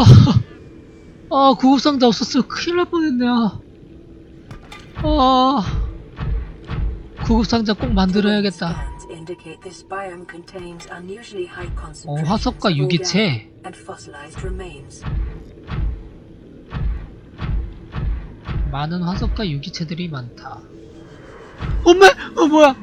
아, 아, 구급상자 없었으면 큰일 날 뻔했네. 아, 아, 구급상자 꼭 만들어야겠다. 어, 화석과 유기체. 많은 화석과 유기체들이 많다. 엄마! 어, 뭐야!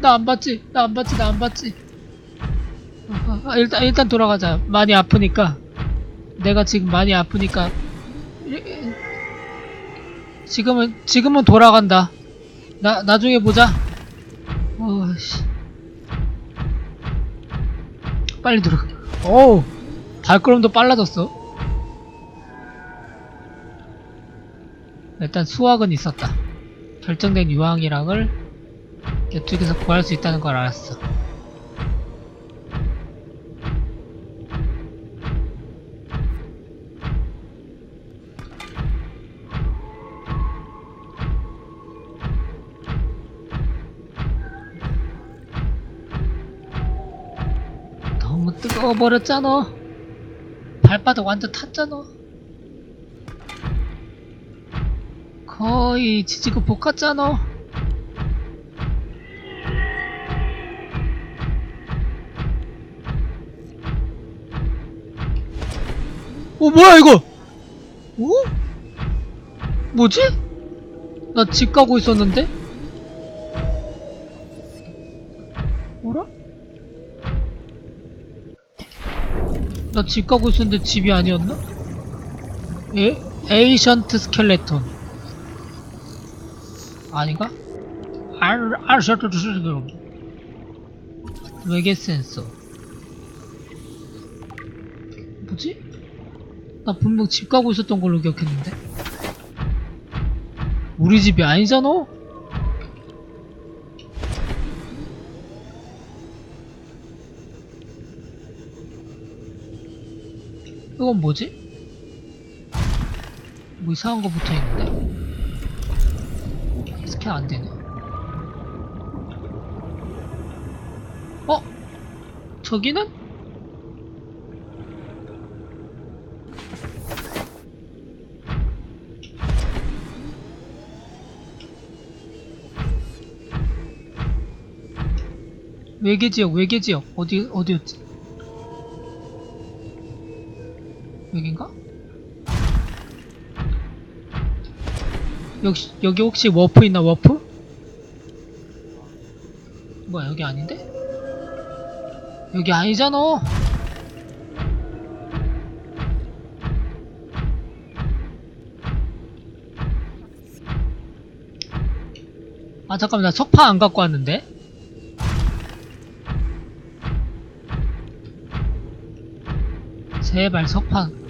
나 안 봤지? 나 안 봤지? 나 안 봤지? 아, 아, 일단, 일단 돌아가자. 많이 아프니까. 내가 지금 많이 아프니까. 이- 지금은, 지금은 돌아간다. 나, 나중에 보자. 어씨. 빨리 들어. 어우, 발걸음도 빨라졌어. 일단 수학은 있었다. 결정된 유황이랑을 이쪽에서 구할 수 있다는 걸 알았어. 너무 뜨거워 버렸잖아. 발바닥 완전 탔잖아. 거의 지지고 볶았잖아. 어 뭐야 이거? 어? 뭐지? 나 집 가고 있었는데? 나 집 가고 있었는데 집이 아니었나? 에? 에이션트 스켈레톤 아닌가? 알, 알셔트 스켈레톤 외계 센서 뭐지? 나 분명 집 가고 있었던 걸로 기억했는데 우리 집이 아니잖아? 이건 뭐지? 뭐 이상한 거 붙어 있는데? 스캔 안 되네. 어? 저기는? 외계 지역, 외계 지역. 어디, 어디였지? 여긴가? 역시, 여기 혹시 워프 있나, 워프? 뭐야, 여기 아닌데? 여기 아니잖아! 아, 잠깐만, 나 석파 안 갖고 왔는데? 제발 석판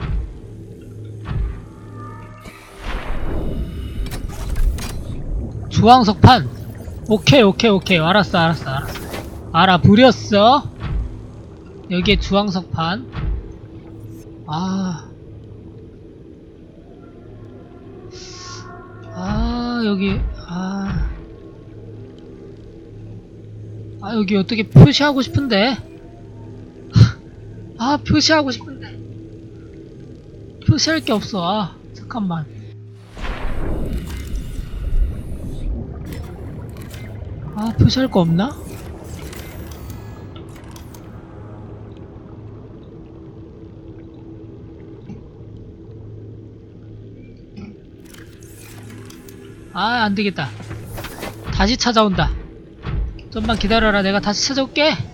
주황석판 오케이 오케이 오케이 알았어 알았어 알았어 알아부렸어 여기에 주황석판 아 아, 여기, 아. 아, 여기 어떻게 표시하고 싶은데? 아, 표시하고 싶은데. 표시할 게 없어. 아, 잠깐만. 아, 표시할 거 없나? 아, 안 되겠다. 다시 찾아온다. 좀만 기다려라. 내가 다시 찾아올게.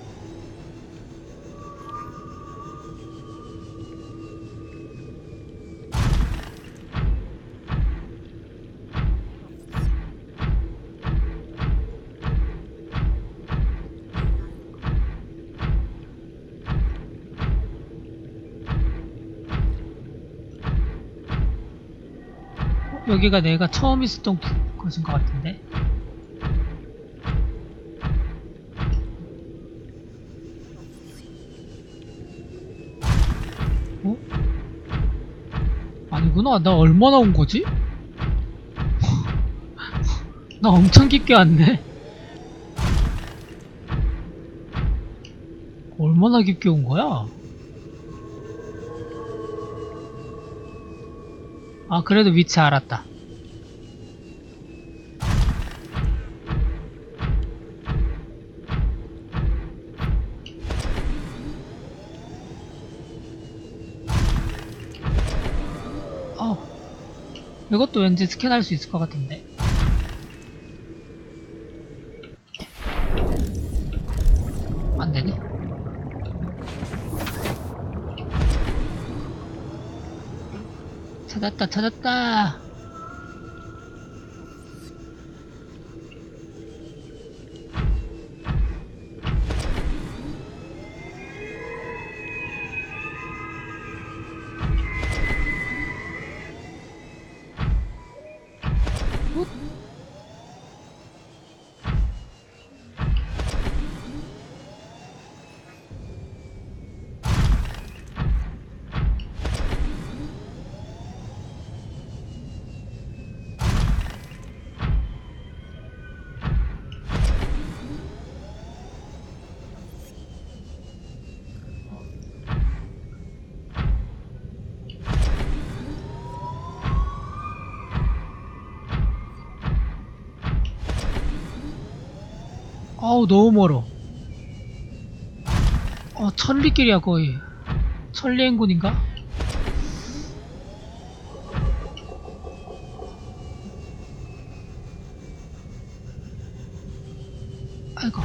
여기가 내가 처음 있었던 구- 곳인 것 같은데. 어? 아니구나. 나 얼마나 온 거지? 나 엄청 깊게 왔네. 얼마나 깊게 온 거야? 아 그래도 위치 알았다. 어 이것도 왠지 스캔할 수 있을 것 같은데 안되네 찾았다 찾았다 어우 너무 멀어. 어 천리길이야 거의. 천리행군인가? 아이고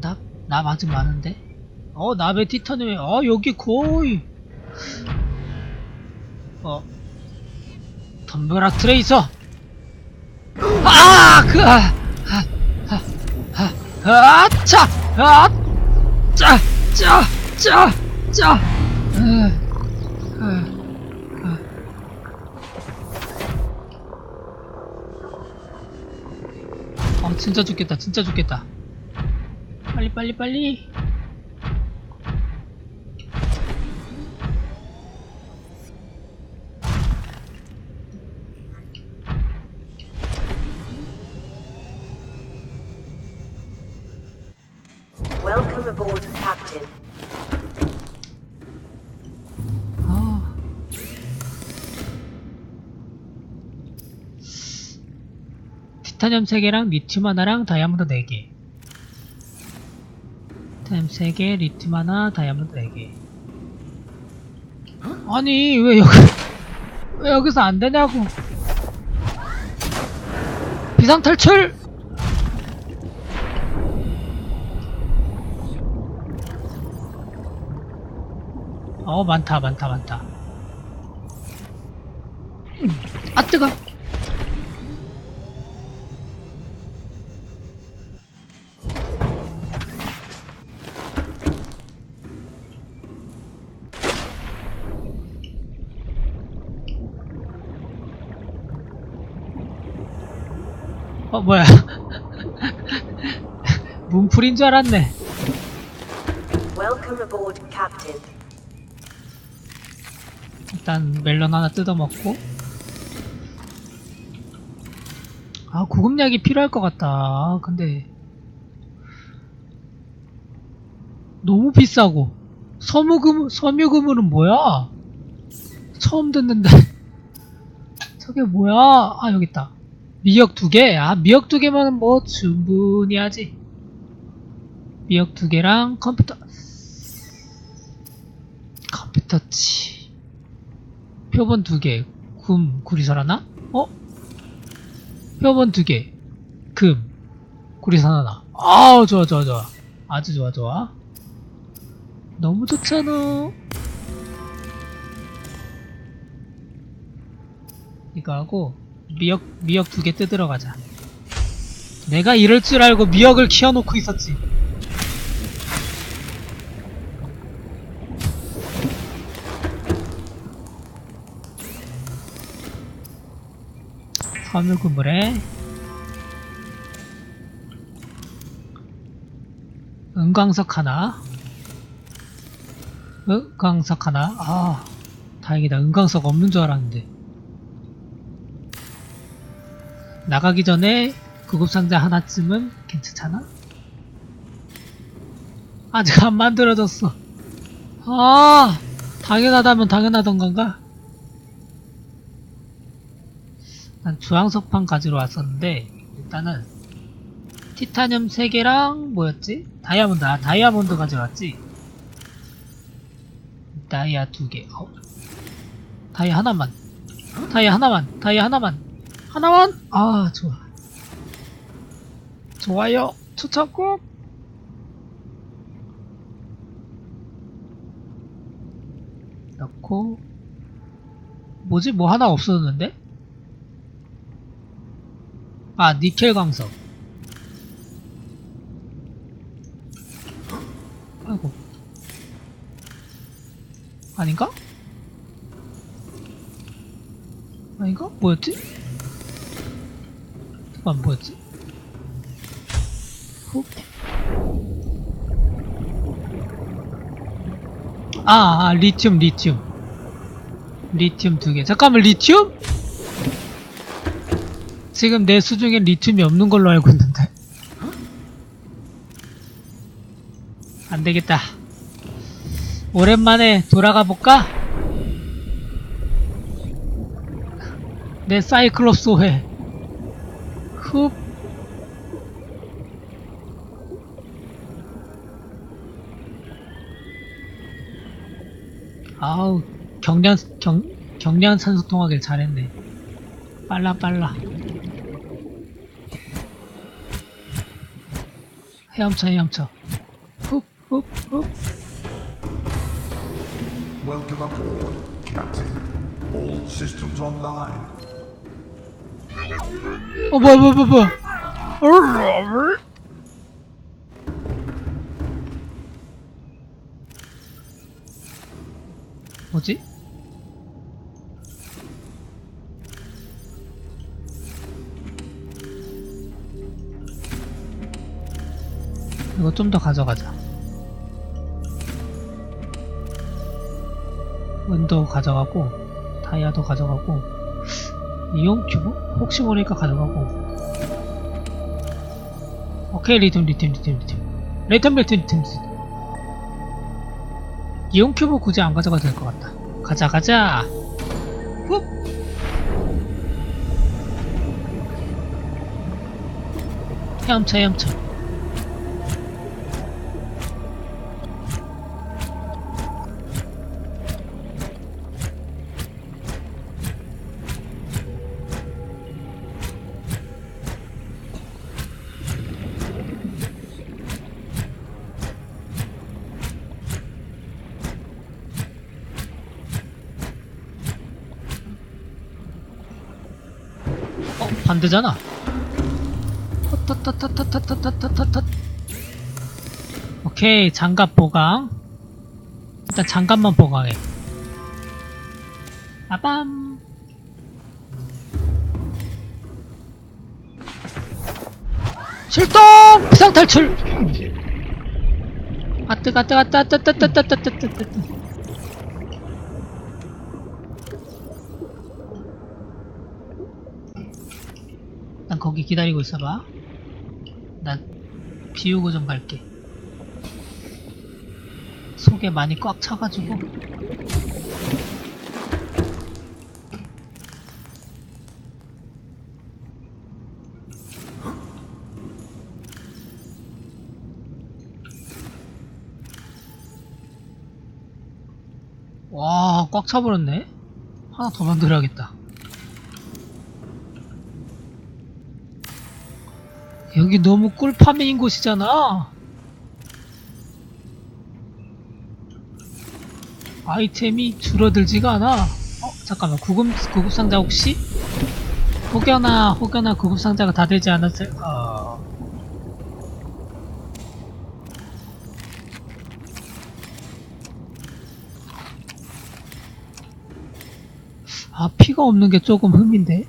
납? 납 아직 많은데? 어, 납의 티타늄이, 어, 여기 거의. 어. 덤벼락 트레이서! 아! 그, 아! 아! 아! 아! 아! 차! 아! 짜! 짜! 짜! 짜! 으, 으, 으. 어, 진짜 죽겠다, 진짜 죽겠다. 빨리, 빨리, 빨리. Welcome aboard, Captain. 아. 티타늄 3개랑 리튬 하나랑 다이아몬드 4개. 티타늄 3개, 리튬 하나, 다이아몬드 4개. 아니, 왜 여기, 왜 여기서 안 되냐고. 비상 탈출! 어, 많다, 많다, 많다. 음, 아, 뜨거! 어, 뭐야. 문풀인 줄 알았네. 일단 멜론 하나 뜯어먹고. 아 구급약이 필요할 것 같다. 아, 근데 너무 비싸고. 섬유금 섬유금은 뭐야? 처음 듣는데. 저게 뭐야? 아 여기 있다 미역 두 개 아 미역 두 개면 뭐 충분히 하지 미역 두 개랑 컴퓨터 컴퓨터치 표본 두 개, 금, 구리 살아나? 어? 표본 두 개, 금, 구리 살아나. 아우, 좋아, 좋아, 좋아. 아주 좋아, 좋아. 너무 좋잖아. 이거 하고, 미역, 미역 두 개 뜯으러 가자. 내가 이럴 줄 알고 미역을 키워놓고 있었지. 섬유 그물에 은광석 하나. 은광석 하나. 아, 다행이다. 은광석 없는 줄 알았는데. 나가기 전에 구급 상자 하나쯤은 괜찮잖아? 아직 안 만들어졌어. 아, 당연하다면 당연하던 건가? 난 주황석판 가지러 왔었는데, 일단은, 티타늄 3개랑, 뭐였지? 다이아몬드, 아, 다이아몬드 가져왔지? 다이아 2개, 어. 다이아 하나만. 다이아 하나만, 다이아 하나만. 하나만? 아, 좋아. 좋아요. 추천 꼭! 넣고, 뭐지? 뭐 하나 없어졌는데? 아, 니켈 광석. 아이고. 아닌가? 아닌가? 뭐였지? 잠깐 뭐였지? 훅. 아, 아, 리튬, 리튬. 리튬 두 개. 잠깐만, 리튬? 지금 내 수중에 리튬이 없는 걸로 알고 있는데. 안 되겠다. 오랜만에 돌아가 볼까? 내 사이클롭스 회. 흡. 아우, 경량, 경, 경량 산소 통하길 잘했네. 빨라, 빨라. 헤엄쳐, 헤엄쳐. 훅, 훅, 훅. Welcome aboard, Captain. All systems online. 어, 뭐야, 뭐야, 뭐야, 뭐야. 뭐지? 이거 좀 더 가져가자. 은도 가져가고, 다이아도 가져가고, 이용 큐브? 혹시 모르니까 가져가고. 오케이, 리튬, 리튬, 리튬, 리튬. 리튬, 리튬, 리튬, 리튬. 이용 큐브 굳이 안 가져가도 될 것 같다. 가자, 가자! 훅! 헤엄쳐, 헤엄쳐. 어, 반대잖아. 헛헛헛헛헛헛헛헛헛. 오케이, 장갑 보강. 일단 장갑만 보강해. 아밤. 출동! 비상 탈출! 아 뜨거 아 뜨거 아 뜨거 아 뜨거 아 뜨거 아 뜨거 아 뜨거 아 뜨거 난 거기 기다리고 있어봐. 난 비우고 좀 갈게. 속에 많이 꽉 차가지고. 와, 꽉 차버렸네? 하나 더 만들어야겠다. 여기 너무 꿀파밍인 곳이잖아. 아이템이 줄어들지가 않아. 어, 잠깐만. 구급, 구급상자 혹시? 혹여나, 혹여나 구급상자가 다 되지 않았을, 어. 아, 피가 없는 게 조금 흠인데?